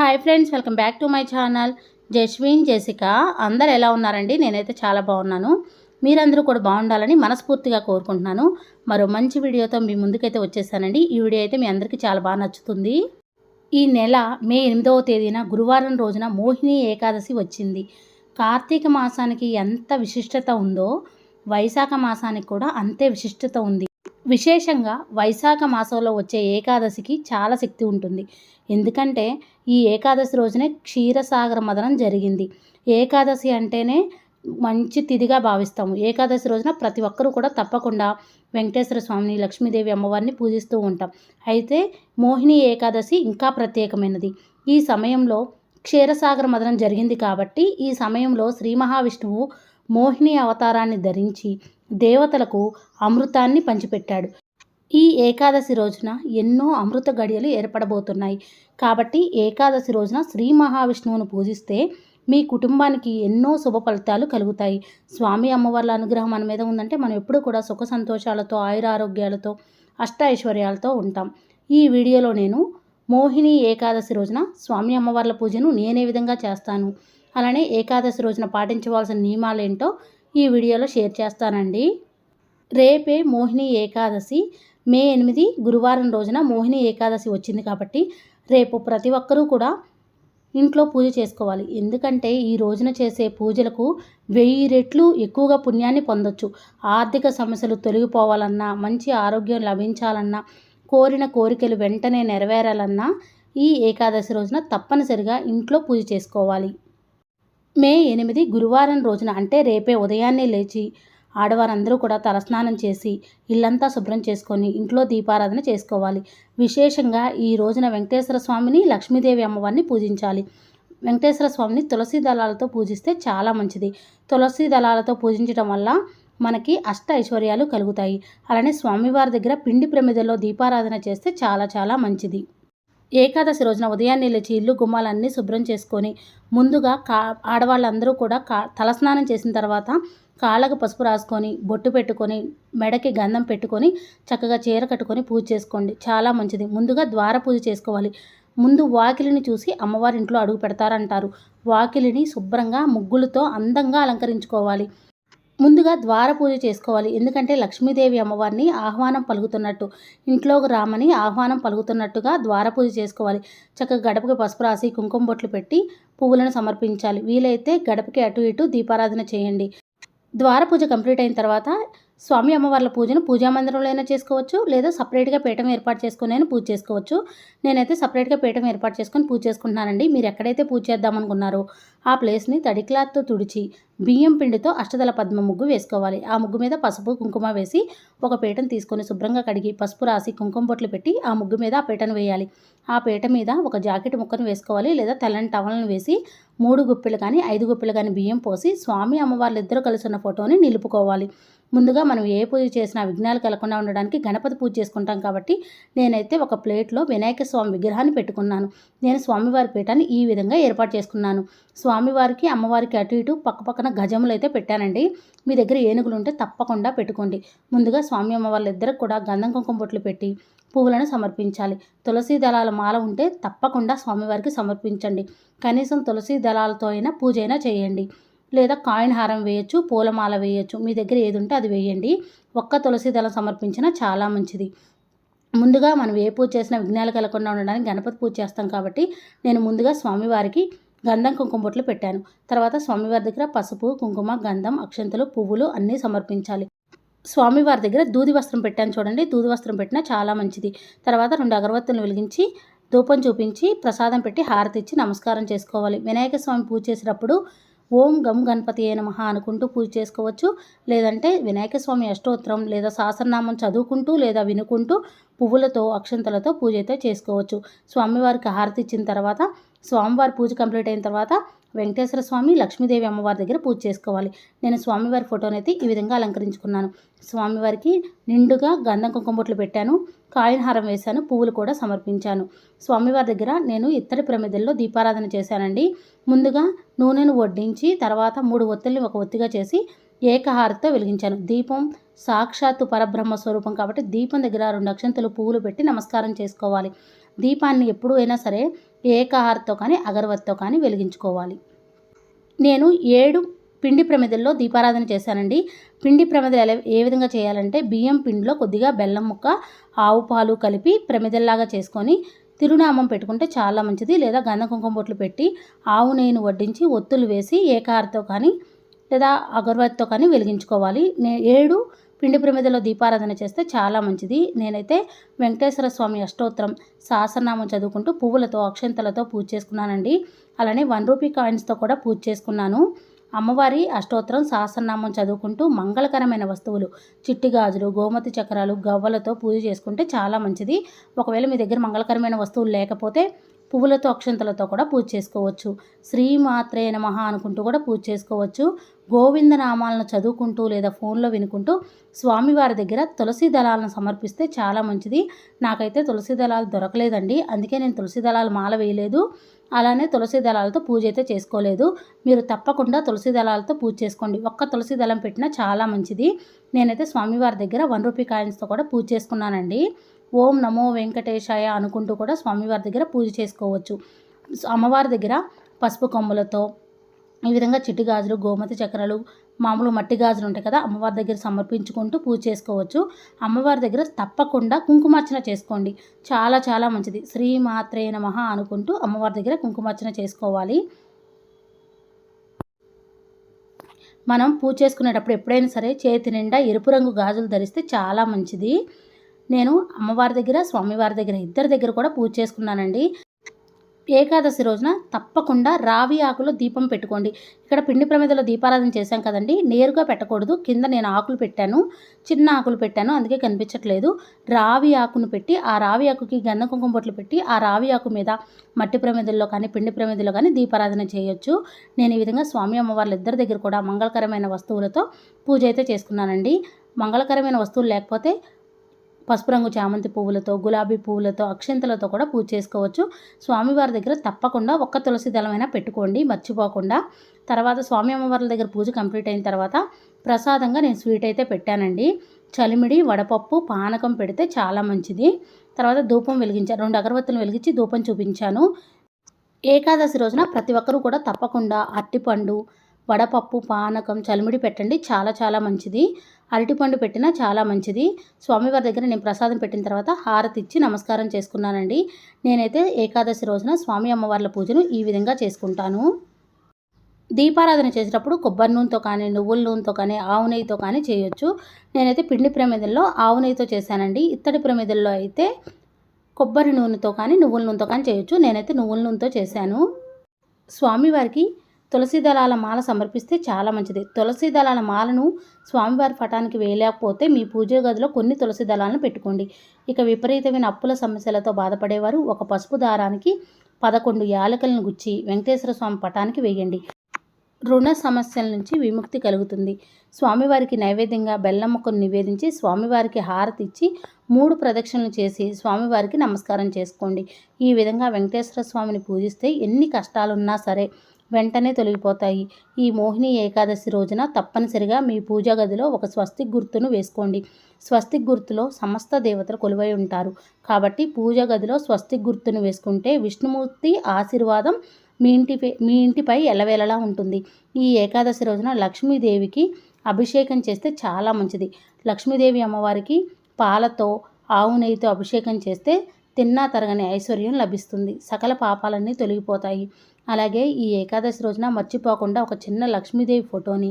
Hi friends welcome back to my channel. Jaswin Jessica అందరు ఎలా ఉన్నారండి? నేనైతే చాలా బాగున్నాను. మీరందరూ కూడా బాగుండాలని మనస్ఫూర్తిగా కోరుకుంటున్నాను. మరో మంచి వీడియోతో మీ ముందుకైతే వచ్చేసానండి. ఈ వీడియో అయితే మీ అందరికీ చాలా బాగా నచ్చుతుంది. ఈ నెల మే ఎనిమిదవ తేదీన గురువారం రోజున మోహిని ఏకాదశి వచ్చింది. కార్తీక మాసానికి ఎంత విశిష్టత ఉందో వైశాఖ మాసానికి కూడా అంతే విశిష్టత ఉంది. విశేషంగా వైశాఖ మాసంలో వచ్చే ఏకాదశికి చాలా శక్తి ఉంటుంది. ఎందుకంటే ఈ ఏకాదశి రోజునే క్షీరసాగర మదనం జరిగింది. ఏకాదశి అంటేనే మంచి తిథిగా భావిస్తాము. ఏకాదశి రోజున ప్రతి ఒక్కరూ కూడా తప్పకుండా వెంకటేశ్వర స్వామిని లక్ష్మీదేవి అమ్మవారిని పూజిస్తూ ఉంటాం. అయితే మోహిని ఏకాదశి ఇంకా ప్రత్యేకమైనది. ఈ సమయంలో క్షీరసాగర మదనం జరిగింది కాబట్టి ఈ సమయంలో శ్రీ మహావిష్ణువు మోహిని అవతారాన్ని ధరించి దేవతలకు అమృతాన్ని పంచిపెట్టాడు. ఈ ఏకాదశి రోజున ఎన్నో అమృత గడియలు ఏర్పడబోతున్నాయి. కాబట్టి ఏకాదశి రోజున శ్రీ మహావిష్ణువును పూజిస్తే మీ కుటుంబానికి ఎన్నో శుభ ఫలితాలు కలుగుతాయి. స్వామి అమ్మవార్ల అనుగ్రహం మన మీద ఉందంటే మనం ఎప్పుడూ కూడా సుఖ సంతోషాలతో ఆయురారోగ్యాలతో అష్ట ఐశ్వర్యాలతో ఉంటాం. ఈ వీడియోలో నేను మోహిని ఏకాదశి రోజున స్వామి అమ్మవార్ల పూజను నేనే విధంగా చేస్తాను. అలానే ఏకాదశి రోజున పాటించవలసిన నియమాలేంటో ఈ వీడియోలో షేర్ చేస్తానండి. రేపే మోహిని ఏకాదశి. మే ఎనిమిది గురువారం రోజున మోహిని ఏకాదశి వచ్చింది కాబట్టి రేపు ప్రతి ఒక్కరూ కూడా ఇంట్లో పూజ చేసుకోవాలి. ఎందుకంటే ఈ రోజున చేసే పూజలకు వెయ్యి రెట్లు ఎక్కువగా పుణ్యాన్ని పొందొచ్చు. ఆర్థిక సమస్యలు తొలగిపోవాలన్నా మంచి ఆరోగ్యం లభించాలన్నా కోరిన కోరికలు వెంటనే నెరవేరాలన్నా ఈ ఏకాదశి రోజున తప్పనిసరిగా ఇంట్లో పూజ చేసుకోవాలి. మే ఎనిమిది గురువారం రోజున అంటే రేపే ఉదయాన్నే లేచి ఆడవారందరూ కూడా తలస్నానం చేసి ఇల్లంతా శుభ్రం చేసుకొని ఇంట్లో దీపారాధన చేసుకోవాలి. విశేషంగా ఈ రోజున వెంకటేశ్వర స్వామిని లక్ష్మీదేవి అమ్మవారిని పూజించాలి. వెంకటేశ్వర స్వామిని తులసి దళాలతో పూజిస్తే చాలా మంచిది. తులసి దళాలతో పూజించడం వల్ల మనకి అష్ట ఐశ్వర్యాలు కలుగుతాయి. అలానే స్వామివారి దగ్గర పిండి ప్రమిదల్లో దీపారాధన చేస్తే చాలా చాలా మంచిది. ఏకాదశి రోజున ఉదయాన్నే లేచి ఇల్లు గుమ్మాలన్నీ శుభ్రం చేసుకొని ముందుగా కా ఆడవాళ్ళందరూ కూడా కా తలస్నానం చేసిన తర్వాత కాళ్ళకు పసుపు రాసుకొని బొట్టు పెట్టుకొని మెడకి గంధం పెట్టుకొని చక్కగా చీర కట్టుకొని పూజ చేసుకోండి. చాలా మంచిది. ముందుగా ద్వార పూజ చేసుకోవాలి. ముందు వాకిలిని చూసి అమ్మవారి ఇంట్లో అడుగు పెడతారంటారు. వాకిలిని శుభ్రంగా ముగ్గులతో అందంగా అలంకరించుకోవాలి. ముందుగా ద్వార పూజ చేసుకోవాలి. ఎందుకంటే లక్ష్మీదేవి అమ్మవారిని ఆహ్వానం పలుకుతున్నట్టు ఇంట్లోకి రామని ఆహ్వానం పలుకుతున్నట్టుగా ద్వార పూజ చేసుకోవాలి. చక్కగా గడపకి పసుపు రాసి కుంకుమ బొట్లు పెట్టి పువ్వులను సమర్పించాలి. వీలైతే గడపకి అటు ఇటు దీపారాధన చేయండి. ద్వార పూజ కంప్లీట్ అయిన తర్వాత స్వామి అమ్మవార్ల పూజను పూజా మందిరంలో అయినా చేసుకోవచ్చు లేదా సపరేట్గా పీఠం ఏర్పాటు చేసుకుని అయినా పూజ చేసుకోవచ్చు. నేనైతే సపరేట్గా పీఠం ఏర్పాటు చేసుకొని పూజ చేసుకుంటున్నానండి. మీరు ఎక్కడైతే పూజ చేద్దామనుకున్నారో ఆ ప్లేస్ని తడి క్లాత్తో తుడిచి బియ్యం పిండితో అష్టదల పద్మ ముగ్గు వేసుకోవాలి. ఆ ముగ్గు మీద పసుపు కుంకుమ వేసి ఒక పీటను తీసుకొని శుభ్రంగా కడిగి పసుపు రాసి కుంకుమ బొట్లు పెట్టి ఆ ముగ్గు మీద ఆ పీటను వేయాలి. ఆ పీట మీద ఒక జాకెట్ ముక్కను వేసుకోవాలి లేదా తెల్లని టవలను వేసి మూడు గుప్పెలు కానీ ఐదు గుప్పెలు కానీ బియ్యం పోసి స్వామి అమ్మవార్లు ఇద్దరు కలిసి ఉన్న ఫోటోని నిలుపుకోవాలి. ముందుగా మనం ఏ పూజ చేసినా విఘ్నాలు కలగకుండా ఉండడానికి గణపతి పూజ చేసుకుంటాం కాబట్టి నేనైతే ఒక ప్లేట్లో వినాయక స్వామి విగ్రహాన్ని పెట్టుకున్నాను. నేను స్వామివారి పీఠాన్ని ఈ విధంగా ఏర్పాటు చేసుకున్నాను. స్వామివారికి అమ్మవారికి అటు ఇటు పక్కపక్కన గజములు అయితే పెట్టానండి. మీ దగ్గర ఏనుగులు ఉంటే తప్పకుండా పెట్టుకోండి. ముందుగా స్వామి అమ్మ ఇద్దరు కూడా గంధం కుంకుమ బొట్లు పెట్టి పువ్వులను సమర్పించాలి. తులసి దళాల మాల ఉంటే తప్పకుండా స్వామివారికి సమర్పించండి. కనీసం తులసి దళాలతో అయినా పూజ అయినా చేయండి. లేదా కాయిన్ హారం వేయచ్చు పూలమాల వేయచ్చు. మీ దగ్గర ఏది ఉంటే అది వేయండి. ఒక్క తులసి దళం సమర్పించినా చాలా మంచిది. ముందుగా మనం ఏ పూజ చేసినా విఘ్నాలు కలగకుండా ఉండడానికి గణపతి పూజ చేస్తాం కాబట్టి నేను ముందుగా స్వామివారికి గంధం కుంకుమ బొట్లు పెట్టాను. తర్వాత స్వామివారి దగ్గర పసుపు కుంకుమ గంధం అక్షంతలు పువ్వులు అన్నీ సమర్పించాలి. స్వామివారి దగ్గర దూది వస్త్రం పెట్టాను చూడండి. దూది వస్త్రం పెట్టినా చాలా మంచిది. తర్వాత రెండు అగరవత్తులను వెలిగించి ధూపం చూపించి ప్రసాదం పెట్టి హారతి ఇచ్చి నమస్కారం చేసుకోవాలి. వినాయక స్వామి పూజ చేసేటప్పుడు ఓం గం గణపతి ఏ నమః అనుకుంటూ పూజ చేసుకోవచ్చు. లేదంటే వినాయక స్వామి అష్టోత్తరం లేదా సహస్రనామం చదువుకుంటూ లేదా వినుకుంటూ పువ్వులతో అక్షంతలతో పూజ అయితే చేసుకోవచ్చు. స్వామివారికి హారతి ఇచ్చిన తర్వాత స్వామివారి పూజ కంప్లీట్ అయిన తర్వాత వెంకటేశ్వర స్వామి లక్ష్మీదేవి అమ్మవారి దగ్గర పూజ చేసుకోవాలి. నేను స్వామివారి ఫోటోనైతే ఈ విధంగా అలంకరించుకున్నాను. స్వామివారికి నిండుగా గంధం కుంకుమబొట్లు పెట్టాను. కాయిన్ హారం వేశాను. పువ్వులు కూడా సమర్పించాను. స్వామివారి దగ్గర నేను ఇత్తడి ప్రమిదల్లో దీపారాధన చేశానండి. ముందుగా నూనెను వడ్డించి తర్వాత మూడు ఒత్తిళ్ళని ఒక ఒత్తిగా చేసి ఏకహారతితో వెలిగించాను. దీపం సాక్షాత్తు పరబ్రహ్మ స్వరూపం కాబట్టి దీపం దగ్గర రెండు అక్షంతలు పువ్వులు పెట్టి నమస్కారం చేసుకోవాలి. దీపాన్ని ఎప్పుడు అయినా ఏకాహారతో కానీ అగరవత్తో కానీ వెలిగించుకోవాలి. నేను ఏడు పిండి ప్రమిదల్లో దీపారాధన చేశానండి. పిండి ప్రమిదలు ఎలా ఏ విధంగా చేయాలంటే బియ్యం పిండిలో కొద్దిగా బెల్లం ముక్క ఆవు పాలు కలిపి ప్రమిదల్లాగా చేసుకొని తిరునామం పెట్టుకుంటే చాలా మంచిది. లేదా గంధ కుంకుమ బొట్లు పెట్టి ఆవు నెయ్యిని వడ్డించి ఒత్తులు వేసి ఏకారతో కానీ లేదా అగరవత్తితో కానీ వెలిగించుకోవాలి. నే ఏడు పిండి ప్రమిదలో దీపారాధన చేస్తే చాలా మంచిది. నేనైతే వెంకటేశ్వర స్వామి అష్టోత్తరం సహస్రనామం చదువుకుంటూ పువ్వులతో అక్షంతలతో పూజ చేసుకున్నానండి. అలానే వన్ రూపీ కాయిన్స్తో కూడా పూజ చేసుకున్నాను. అమ్మవారి అష్టోత్తరం సహస్రనామం చదువుకుంటూ మంగళకరమైన వస్తువులు చిట్టి గాజులు గోమతి చక్రాలు గవ్వలతో పూజ చేసుకుంటే చాలా మంచిది. ఒకవేళ మీ దగ్గర మంగళకరమైన వస్తువులు లేకపోతే పువ్వులతో అక్షంతలతో కూడా పూజ చేసుకోవచ్చు. శ్రీమాత్రే నమః అనుకుంటూ కూడా పూజ చేసుకోవచ్చు. గోవింద నామాలను చదువుకుంటూ లేదా ఫోన్లో వినుకుంటూ స్వామివారి దగ్గర తులసి దళాలను సమర్పిస్తే చాలా మంచిది. నాకైతే తులసి దళాలు దొరకలేదండి. అందుకే నేను తులసి దళాలు మాల వేయలేదు. అలానే తులసి దళాలతో పూజ అయితే చేసుకోలేదు. మీరు తప్పకుండా తులసి దళాలతో పూజ చేసుకోండి. ఒక్క తులసి దళం పెట్టినా చాలా మంచిది. నేనైతే స్వామివారి దగ్గర వన్ రూపీ కాయిన్స్తో కూడా పూజ చేసుకున్నానండి. ఓం నమో వెంకటేశాయ అనుకుంటూ కూడా స్వామివారి దగ్గర పూజ చేసుకోవచ్చు. అమ్మవారి దగ్గర పసుపు కొమ్ములతో ఈ విధంగా చిట్టి గాజులు గోమతి చక్రాలు మామూలు మట్టి గాజులు ఉంటాయి కదా అమ్మవారి దగ్గర సమర్పించుకుంటూ పూజ చేసుకోవచ్చు. అమ్మవారి దగ్గర తప్పకుండా కుంకుమార్చన చేసుకోండి. చాలా చాలా మంచిది. శ్రీమాత్రే నమః అనుకుంటూ అమ్మవారి దగ్గర కుంకుమార్చన చేసుకోవాలి. మనం పూజ చేసుకునేటప్పుడు ఎప్పుడైనా సరే చేతి నిండా ఎరుపు రంగు గాజులు ధరిస్తే చాలా మంచిది. నేను అమ్మవారి దగ్గర స్వామివారి దగ్గర ఇద్దరి దగ్గర కూడా పూజ చేసుకున్నానండి. ఏకాదశి రోజున తప్పకుండా రావి ఆకులో దీపం పెట్టుకోండి. ఇక్కడ పిండి ప్రమిదలో దీపారాధన చేశాం కదండి. నేరుగా పెట్టకూడదు. కింద నేను ఆకులు పెట్టాను. చిన్న ఆకులు పెట్టాను. అందుకే కనిపించట్లేదు. రావి ఆకును పెట్టి ఆ రావి ఆకుకి గంధ కుంకుమ బొట్లు పెట్టి ఆ రావి ఆకు మీద మట్టి ప్రమిదల్లో కానీ పిండి ప్రమిదల్లో కానీ దీపారాధన చేయొచ్చు. నేను ఈ విధంగా స్వామి అమ్మవార్ల ఇద్దరి దగ్గర కూడా మంగళకరమైన వస్తువులతో పూజ అయితే చేసుకున్నానండి. మంగళకరమైన వస్తువులు లేకపోతే పసుపు రంగు చామంతి పువ్వులతో గులాబీ పువ్వులతో అక్షంతలతో కూడా పూజ చేసుకోవచ్చు. స్వామివారి దగ్గర తప్పకుండా ఒక్క తులసి దళమైనా పెట్టుకోండి మర్చిపోకుండా. తర్వాత స్వామి అమ్మవార్ల దగ్గర పూజ కంప్లీట్ అయిన తర్వాత ప్రసాదంగా నేను స్వీట్ అయితే పెట్టానండి. చలిమిడి వడపప్పు పానకం పెడితే చాలా మంచిది. తర్వాత ధూపం వెలిగించాను రెండు అగరబత్తులు వెలిగించి ధూపం చూపించాను. ఏకాదశి రోజున ప్రతి ఒక్కరూ కూడా తప్పకుండా అరటిపండు వడపప్పు పానకం చలిమిడి పెట్టండి. చాలా చాలా మంచిది. అరటిపండు పెట్టినా చాలా మంచిది. స్వామివారి దగ్గర నేను ప్రసాదం పెట్టిన తర్వాత హారతి ఇచ్చి నమస్కారం చేసుకున్నానండి. నేనైతే ఏకాదశి రోజున స్వామి అమ్మవార్ల పూజను ఈ విధంగా చేసుకుంటాను. దీపారాధన చేసేటప్పుడు కొబ్బరి నూనెతో కానీ నువ్వుల నూనెతో కానీ ఆవు నెయ్యితో కానీ చేయొచ్చు. నేనైతే పిండి ప్రమిదల్లో ఆవు నెయ్యితో చేశానండి. ఇత్తడి ప్రమిదల్లో అయితే కొబ్బరి నూనెతో కానీ నువ్వుల నూనెతో కానీ చేయొచ్చు. నేనైతే నువ్వుల నూనెతో చేశాను. స్వామివారికి తులసి దళాల మాల సమర్పిస్తే చాలా మంచిది. తులసి దళాల మాలను స్వామివారి పటానికి వేయలేకపోతే మీ పూజ గదిలో కొన్ని తులసి దళాలను పెట్టుకోండి. ఇక విపరీతమైన అప్పుల సమస్యలతో బాధపడేవారు ఒక పసుపు దారానికి పదకొండు యాలకలను గుచ్చి వెంకటేశ్వర స్వామి పటానికి వేయండి. రుణ సమస్యల నుంచి విముక్తి కలుగుతుంది. స్వామివారికి నైవేద్యంగా బెల్లం ముక్కను నివేదించి స్వామివారికి హారతి ఇచ్చి మూడు ప్రదక్షిణలు చేసి స్వామివారికి నమస్కారం చేసుకోండి. ఈ విధంగా వెంకటేశ్వర స్వామిని పూజిస్తే ఎన్ని కష్టాలున్నా సరే వెంటనే తొలగిపోతాయి. ఈ మోహిని ఏకాదశి రోజున తప్పనిసరిగా మీ పూజా గదిలో ఒక స్వస్తిక్ గుర్తును వేసుకోండి. స్వస్తిక్ గుర్తులో సమస్త దేవతలు కొలువై ఉంటారు. కాబట్టి పూజా గదిలో స్వస్తిక్ గుర్తును వేసుకుంటే విష్ణుమూర్తి ఆశీర్వాదం మీ ఇంటి మీ ఇంటిపై ఎలవేలలా ఉంటుంది. ఈ ఏకాదశి రోజున లక్ష్మీదేవికి అభిషేకం చేస్తే చాలా మంచిది. లక్ష్మీదేవి అమ్మవారికి పాలతో ఆవు నెయ్యితో అభిషేకం చేస్తే తిన్నా తరగని ఐశ్వర్యం లభిస్తుంది. సకల పాపాలన్నీ తొలగిపోతాయి. అలాగే ఈ ఏకాదశి రోజున మర్చిపోకుండా ఒక చిన్న లక్ష్మీదేవి ఫోటోని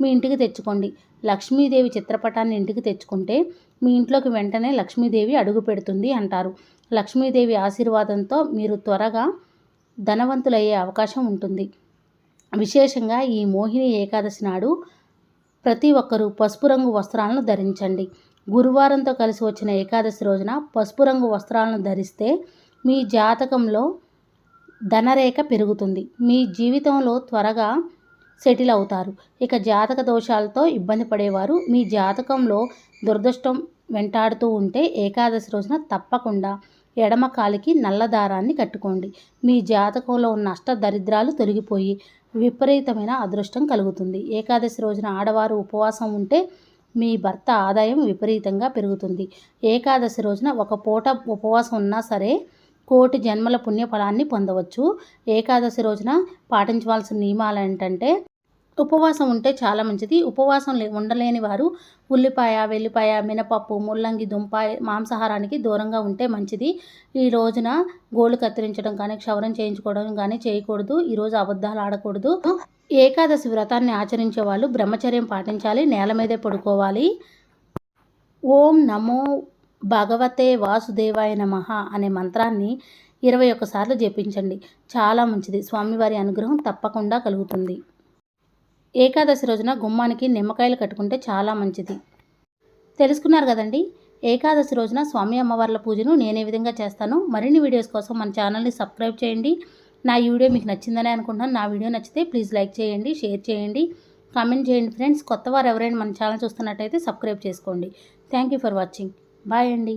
మీ ఇంటికి తెచ్చుకోండి. లక్ష్మీదేవి చిత్రపటాన్ని ఇంటికి తెచ్చుకుంటే మీ ఇంట్లోకి వెంటనే లక్ష్మీదేవి అడుగు పెడుతుంది అంటారు. లక్ష్మీదేవి ఆశీర్వాదంతో మీరు త్వరగా ధనవంతులయ్యే అవకాశం ఉంటుంది. విశేషంగా ఈ మోహిని ఏకాదశి నాడు ప్రతి ఒక్కరూ పసుపు రంగు వస్త్రాలను ధరించండి. గురువారంతో కలిసి వచ్చిన ఏకాదశి రోజున పసుపు రంగు వస్త్రాలను ధరిస్తే మీ జాతకంలో ధనరేఖ పెరుగుతుంది. మీ జీవితంలో త్వరగా సెటిల్ అవుతారు. ఇక జాతక దోషాలతో ఇబ్బంది పడేవారు. మీ జాతకంలో దురదృష్టం వెంటాడుతూ ఉంటే ఏకాదశి రోజున తప్పకుండా ఎడమ కాలికి నల్ల దారాన్ని కట్టుకోండి. మీ జాతకంలో ఉన్న అష్ట దరిద్రాలు తొలగిపోయి విపరీతమైన అదృష్టం కలుగుతుంది. ఏకాదశి రోజున ఆడవారు ఉపవాసం ఉంటే మీ భర్త ఆదాయం విపరీతంగా పెరుగుతుంది. ఏకాదశి రోజున ఒక పూట ఉపవాసం ఉన్నా సరే కోటి జన్మల పుణ్యఫలాన్ని పొందవచ్చు. ఏకాదశి రోజున పాటించవలసిన నియమాలు ఏంటంటే ఉపవాసం ఉంటే చాలా మంచిది. ఉపవాసం లే ఉండలేని వారు ఉల్లిపాయ వెల్లిపాయ మినపప్పు ముల్లంగి దుంప మాంసాహారానికి దూరంగా ఉంటే మంచిది. ఈ రోజున గోళ్ళు కత్తిరించడం కానీ క్షవరం చేయించుకోవడం కానీ చేయకూడదు. ఈరోజు అబద్ధాలు ఆడకూడదు. ఏకాదశి వ్రతాన్ని ఆచరించే వాళ్ళు బ్రహ్మచర్యం పాటించాలి. నేల మీదే పడుకోవాలి. ఓం నమో భగవతే వాసుదేవాయ నమ అనే మంత్రాన్ని ఇరవై ఒక్కసార్లు జపించండి. చాలా మంచిది. స్వామివారి అనుగ్రహం తప్పకుండా కలుగుతుంది. ఏకాదశి రోజున గుమ్మానికి నిమ్మకాయలు కట్టుకుంటే చాలా మంచిది. తెలుసుకున్నారు కదండి? ఏకాదశి రోజున స్వామి అమ్మవార్ల పూజను నేను ఏ విధంగా చేస్తాను. మరిన్ని వీడియోస్ కోసం మన ఛానల్ని సబ్స్క్రైబ్ చేయండి. నా ఈ వీడియో మీకు నచ్చిందని అనుకుంటున్నాను. నా వీడియో నచ్చితే ప్లీజ్ లైక్ చేయండి షేర్ చేయండి కామెంట్ చేయండి ఫ్రెండ్స్. కొత్త వారు ఎవరైనా మన ఛానల్ చూస్తున్నట్టయితే సబ్స్క్రైబ్ చేసుకోండి. Thank you for watching. Bye అండి.